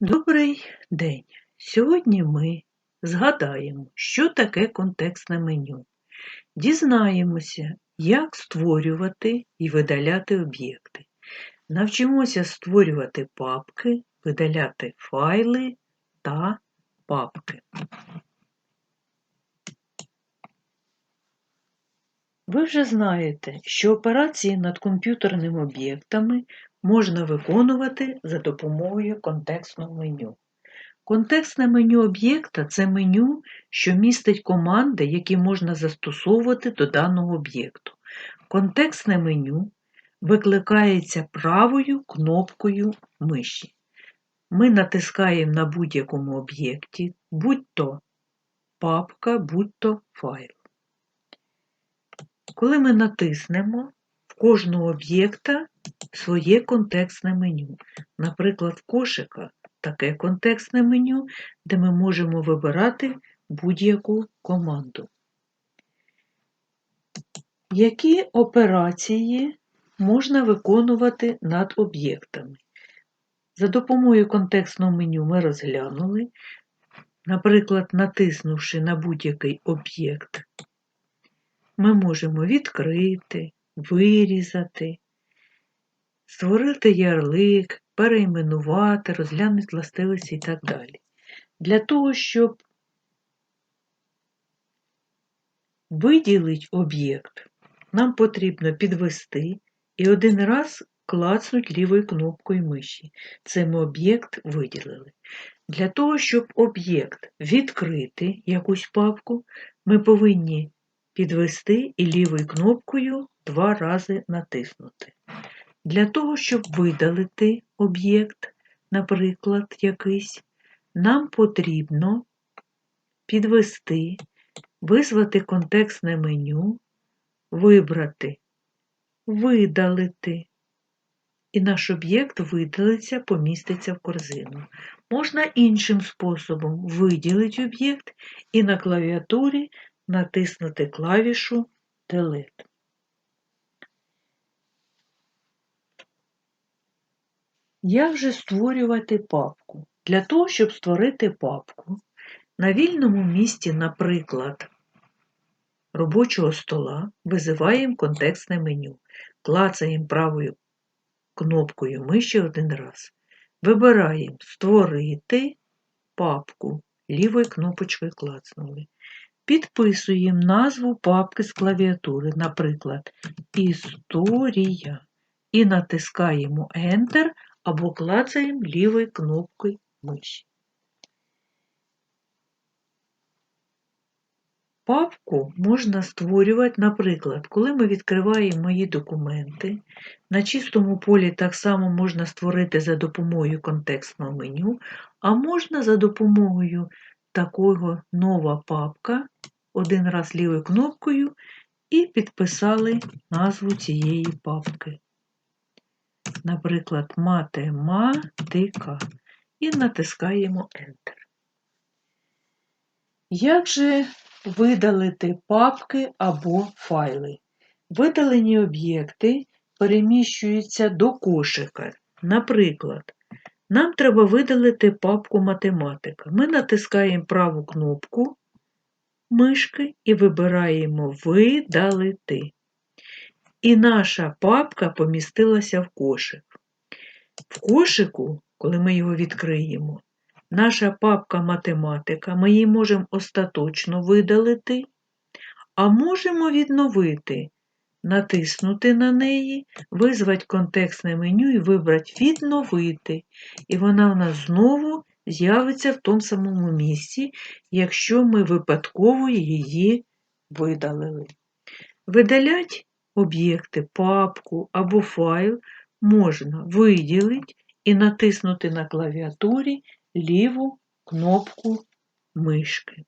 Добрий день! Сьогодні ми згадаємо, що таке контекстне меню. Дізнаємося, як створювати і видаляти об'єкти. Навчимося створювати папки, видаляти файли та папки. Ви вже знаєте, що операції над комп'ютерними об'єктами можна виконувати за допомогою контекстного меню. Контекстне меню об'єкта це меню, що містить команди, які можна застосовувати до даного об'єкту. Контекстне меню викликається правою кнопкою миші. Ми натискаємо на будь-якому об'єкті, будь-то папка, будь-то файл. Коли ми натиснемо, кожного об'єкта своє контекстне меню. Наприклад, в кошика таке контекстне меню, де ми можемо вибирати будь-яку команду. Які операції можна виконувати над об'єктами? За допомогою контекстного меню ми розглянули, наприклад, натиснувши на будь-який об'єкт, ми можемо відкрити, вирізати, створити ярлик, перейменувати, розглянути властивості і так далі. Для того, щоб виділити об'єкт, нам потрібно підвести і один раз клацнути лівою кнопкою миші. Це об'єкт виділили. Для того, щоб об'єкт відкрити якусь папку, ми повинні підвести і лівою кнопкою два рази натиснути. Для того, щоб видалити об'єкт, наприклад, якийсь, нам потрібно підвести, визвати контекстне меню, вибрати Видалити. І наш об'єкт видалиться, поміститься в корзину. Можна іншим способом виділити об'єкт і на клавіатурі натиснути клавішу Delete. Як же створювати папку? Для того, щоб створити папку, на вільному місці, наприклад, робочого стола, визиваємо контекстне меню, клацаємо правою кнопкою миші один раз. Вибираємо Створити папку, лівою кнопочкою клацнули. Підписуємо назву папки з клавіатури, наприклад, Історія. І натискаємо Enter або клацаємо лівою кнопкою миші. Папку можна створювати, наприклад, коли ми відкриваємо мої документи. На чистому полі так само можна створити за допомогою контекстного меню, а можна за допомогою такого нова папка, один раз лівою кнопкою, і підписали назву цієї папки наприклад, математика, і натискаємо Enter. Як же видалити папки або файли? Видалені об'єкти переміщуються до кошика. Наприклад, нам треба видалити папку математика. Ми натискаємо праву кнопку мишки і вибираємо Видалити і наша папка помістилася в кошик. В кошику, коли ми його відкриємо, наша папка математика, ми її можемо остаточно видалити, а можемо відновити, натиснути на неї, визвати контекстне меню і вибрати Відновити. І вона в нас знову з'явиться в тому самому місці, якщо ми випадково її видалили. Видалять об'єкти, папку або файл можна виділити і натиснути на клавіатурі ліву кнопку мишки.